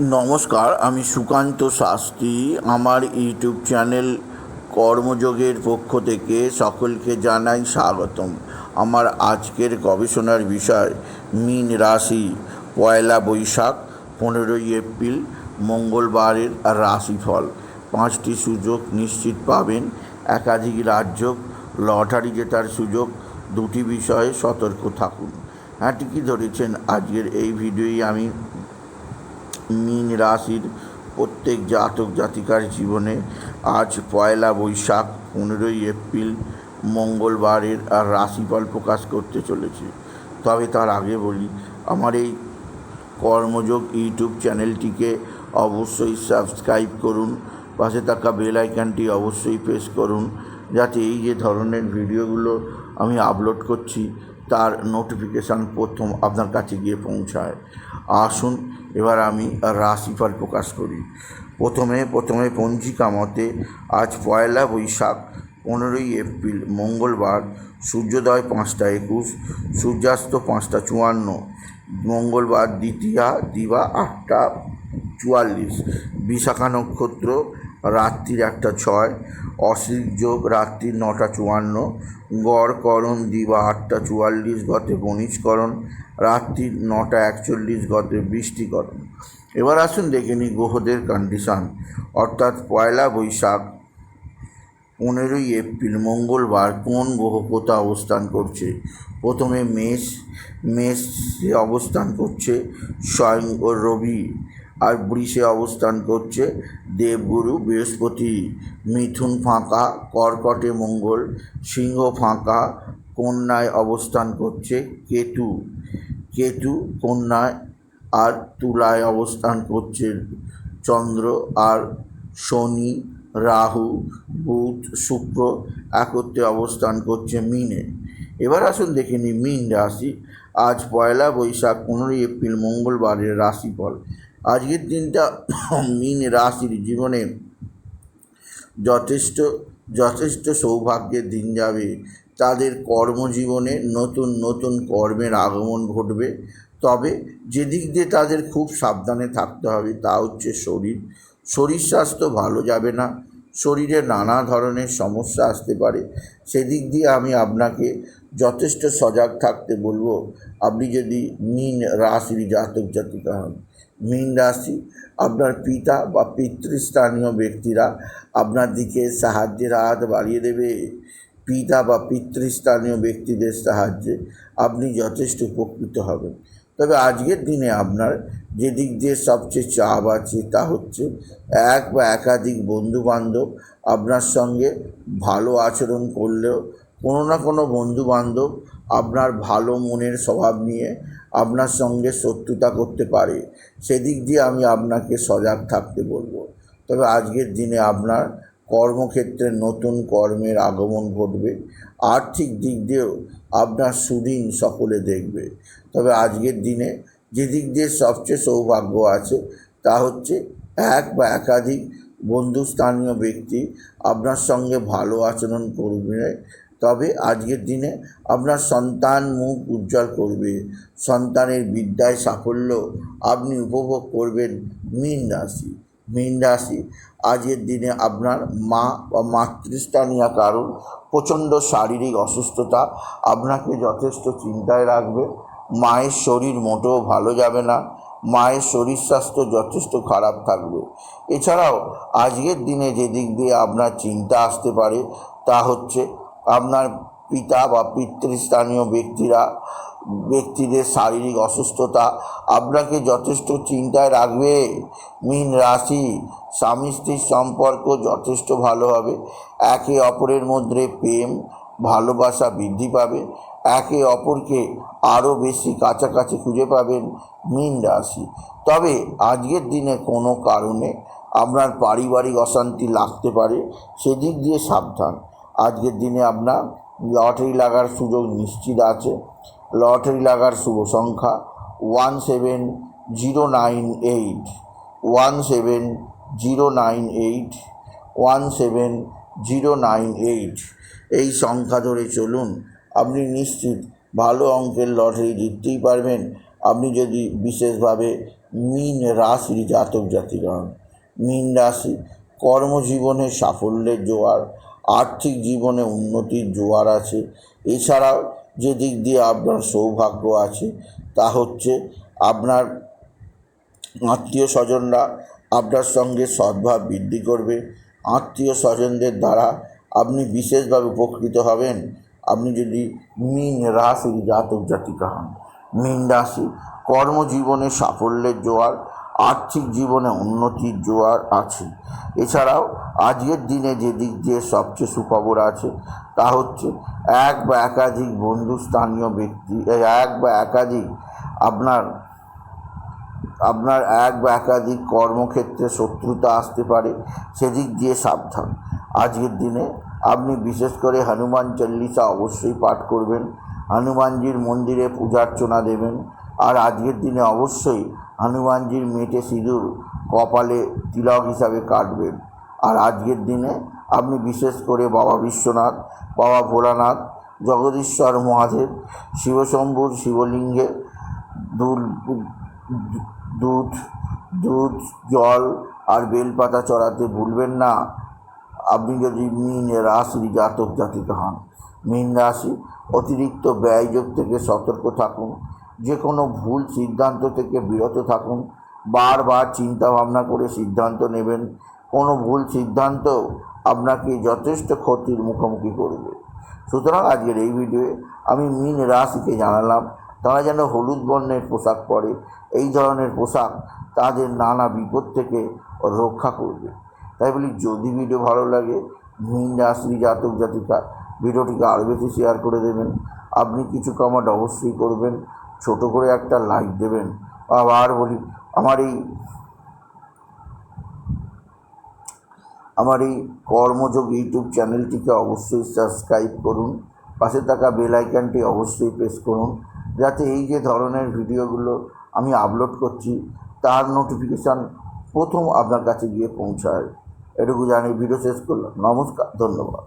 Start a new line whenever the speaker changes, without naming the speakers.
নমস্কার, আমি সুকান্ত শাস্ত্রী। আমার ইউটিউব চ্যানেল কর্মযোগের পক্ষ থেকে সকলকে জানাই স্বাগতম। আমার আজকের গবেষণার বিষয়, মীন রাশি, পয়লা বৈশাখ, পনেরোই এপ্রিল, মঙ্গলবারের রাশিফল। পাঁচটি সুযোগ নিশ্চিত পাবেন। একাধিক রাজ্য, লটারি জেতার সুযোগ, দুটি বিষয়ে সতর্ক থাকুন। হ্যাঁ ঠিকই ধরেছেন। আজকের এই ভিডিওই আমি মীন রাশির প্রত্যেক জাতক জাতিকার জীবনে আজ পয়লা বৈশাখ পনেরোই এপ্রিল মঙ্গলবারের আর রাশিফল প্রকাশ করতে চলেছে। তবে তার আগে বলি, আমার এই কর্মযোগ ইউটিউব চ্যানেলটিকে অবশ্যই সাবস্ক্রাইব করুন, পাশে থাকা বেল আইকনটি অবশ্যই প্রেস করুন, যাতে এই যে ধরনের ভিডিওগুলো আমি আপলোড করছি তার নোটিফিকেশান প্রথম আপনার কাছে গিয়ে পৌঁছায়। আসুন, এবার আমি রাশিফল প্রকাশ করি। প্রথমে প্রথমে পঞ্জিকা মতে আজ পয়লা বৈশাখ, পনেরোই এপ্রিল, মঙ্গলবার, সূর্যোদয় পাঁচটা একুশ, সূর্যাস্ত পাঁচটা চুয়ান্ন, মঙ্গলবার দ্বিতীয়া, দিবা আটটা চুয়াল্লিশ, বিশাখা নক্ষত্র রাত্রির একটা ছয় অশ্বিক যোগ রাত্রির নটা চুয়ান্ন গড়করণ দিবা আটটা চুয়াল্লিশ, গতে বণিজকরণ রাত্রির নটা একচল্লিশ, গতে বৃষ্টিকরণ এবার আসুন দেখে নিই গ্রহদের কন্ডিশান অর্থাৎ পয়লা বৈশাখ, পনেরোই এপ্রিল, মঙ্গলবার কোন গ্রহ কোথা অবস্থান করছে? প্রথমে মেষ মেষ অবস্থান করছে স্বয়ং রবি। আর বৃষে অবস্থান করছে দেবগুরু বৃহস্পতি। মিথুন ফাঁকা, কর্কটে মঙ্গল, সিংহ ফাঁকা, কন্যায় অবস্থান করছে কেতু। কেতু, কন্যায় আর তুলায় অবস্থান করছে চন্দ্র আর শনি, রাহু, বুধ, শুক্র একত্রে অবস্থান করছে মিনে। এবার আসুন দেখে নিই মিন রাশি। আজ পয়লা বৈশাখ, পনেরোই এপ্রিল, মঙ্গলবারের রাশিফল। আজকের দিনটা মিন রাশির জীবনে যথেষ্ট যথেষ্ট সৌভাগ্যের দিন যাবে। তাদের কর্মজীবনে নতুন নতুন কর্মের আগমন ঘটবে। তবে যেদিক দিয়ে তাদের খুব সাবধানে থাকতে হবে তা হচ্ছে শরীর। শরীর স্বাস্থ্য ভালো যাবে না। শরীরে নানা ধরনের সমস্যা আসতে পারে। সেদিক দিয়ে আমি আপনাকে যথেষ্ট সজাগ থাকতে বলব। আপনি যদি মীন রাশির জাতক জাতিকা হন মীন রাশি আপনার পিতা বা পিতৃস্থানীয় ব্যক্তিরা আপনার দিকে সাহায্যের হাত বাড়িয়ে দেবে। পিতা বা পিতৃস্থানীয় ব্যক্তিদের সাহায্যে আপনি যথেষ্ট উপকৃত হবেন। তবে আজকের দিনে আপনার যে দিক দিয়ে সবচেয়ে চাপ আছে তা হচ্ছে এক বা একাধিক বন্ধুবান্ধব আপনার সঙ্গে ভালো আচরণ করলেও কোনো না কোনো বন্ধুবান্ধব আপনার ভালো মনের স্বভাব নিয়ে আপনার সঙ্গে শত্রুতা করতে পারে। সেদিক দিয়ে আমি আপনাকে সজাগ থাকতে বলব। তবে আজকের দিনে আপনার কর্মক্ষেত্রে নতুন কর্মের আগমন ঘটবে। আর্থিক দিক দিয়েও আপনার সুদিন সকলে দেখবে। তবে আজকের দিনে যে দিক দিয়ে সবচেয়ে সৌভাগ্য আছে, তা হচ্ছে এক বা একাধিক বন্ধুস্থানীয় ব্যক্তি আপনার সঙ্গে ভালো আচরণ করবে। তবে আজকের দিনে আপনার সন্তান মুখ উজ্জ্বল করবে, সন্তানের বিদ্যায় সাফল্য আপনি উপভোগ করবেন মীন রাশি মীন রাশি। আজকের দিনে আপনার মা বা মাতৃস্থানীয় কারণ প্রচণ্ড শারীরিক অসুস্থতা আপনাকে যথেষ্ট চিন্তায় রাখবে। মায়ের শরীর মোটেও ভালো যাবে না, মায়ের শরীর স্বাস্থ্য যথেষ্ট খারাপ থাকবে। এছাড়াও আজকের দিনে যে দিক দিয়ে আপনার চিন্তা আসতে পারে তা হচ্ছে আপনার পিতা বা পিতৃস্থানীয় ব্যক্তিরা, ব্যক্তিদের শারীরিক অসুস্থতা আপনাকে যথেষ্ট চিন্তায় রাখবে। মীন রাশি, স্বামী স্ত্রীর সম্পর্ক যথেষ্ট ভালো হবে। একে অপরের মধ্যে প্রেম, ভালোবাসা বৃদ্ধি পাবে। একে অপরকে আরও বেশি কাছাকাছি খুঁজে পাবেন মীন রাশি। তবে আজকের দিনে কোনো কারণে আপনার পারিবারিক অশান্তি লাগতে পারে। সেদিক দিয়ে সাবধান। আজকের দিনে আপনার লটারি লাগার সুযোগ নিশ্চিত আছে। লটারি লাগার শুভ সংখ্যা one seven zero nine eight one seven zero nine eight one seven zero nine eight এই সংখ্যা ধরে চলুন, আপনি নিশ্চিত ভালো অঙ্কের লটারি জিততেই পারবেন। আপনি যদি বিশেষভাবে মীন রাশির জাতক জাতিগণ, মীন রাশি কর্মজীবনে সাফল্যের জোয়ার আর্থিক জীবনে উন্নতির জোয়ার আছে। এছাড়াও যে দিক দিয়ে আপনার সৌভাগ্য আছে, তা হচ্ছে আপনার আত্মীয় স্বজনরা আপনার সঙ্গে সদ্ভাব বৃদ্ধি করবে। আত্মীয় স্বজনদের দ্বারা আপনি বিশেষভাবে উপকৃত হবেন। আপনি যদি মীন রাশির জাতক জাতিকা হন, মীন রাশি কর্মজীবনে সাফল্যের জোয়ার আর্থিক জীবনে উন্নতির জোয়ার আছে। এছাড়াও আজকের দিনে যে দিক দিয়ে সবচেয়ে সুখবর আছে, তা হচ্ছে এক বা একাধিক বন্ধু স্থানীয় ব্যক্তি এক বা একাধিক আপনার আপনার এক বা একাধিক কর্মক্ষেত্রে শত্রুতা আসতে পারে, সেদিক দিয়ে সাবধান। আজকের দিনে আপনি বিশেষ করে হনুমান চল্লিশা অবশ্যই পাঠ করবেন, হনুমানজির মন্দিরে পূজার্চনা দেবেন, আর আজকের দিনে অবশ্যই হনুমানজির মেটে সিঁদুর কপালে তিলক হিসাবে কাটবেন। আর আজকের দিনে আপনি বিশেষ করে বাবা বিশ্বনাথ, বাবা ভোলানাথ, জগদীশ্বর মহাদেব, শিবশম্ভুর শিবলিঙ্গে দুল, দুধ দুধ, জল আর বেলপাতা চড়াতে ভুলবেন না। আপনি যদি মীন রাশির জাতক জাতিকা হন, মীন রাশি অতিরিক্ত ব্যয়যোগ থেকে সতর্ক থাকুন। যে কোনো ভুল সিদ্ধান্ত থেকে বিরত থাকুন, বারবার চিন্তা ভাবনা করে সিদ্ধান্ত নেবেন। কোনো ভুল সিদ্ধান্ত আপনাকে যথেষ্ট ক্ষতির মুখোমুখি করবে। সুতরাং আজকের এই ভিডিওয়ে আমি মিন রাশিকে জানালাম, তারা যেন হলুদ বর্ণের পোশাক পরে। এই ধরনের পোশাক তাদের নানা বিপদ থেকে রক্ষা করবে। তাই বলি, যদি ভিডিও ভালো লাগে, মীন রাশি জাতক জাতিকা ভিডিওটিকে আরও বেশি শেয়ার করে দেবেন। আপনি কিছু কমেন্ট অবশ্যই করবেন। ছোট করে একটা লাইক দেবেন। আবার বলি, আমার এই আমার এই কর্মযোগ ইউটিউব চ্যানেলটিকে অবশ্যই সাবস্ক্রাইব করুন। পাশে থাকা বেল আইকনটি অবশ্যই প্রেস করুন। যাতে এই যে ধরনের ভিডিওগুলো আমি আপলোড করছি, তার নোটিফিকেশান প্রথম আপনার কাছে গিয়ে পৌঁছায়। এটুকু জানি ভিডিও শেষ করলাম। নমস্কার, ধন্যবাদ।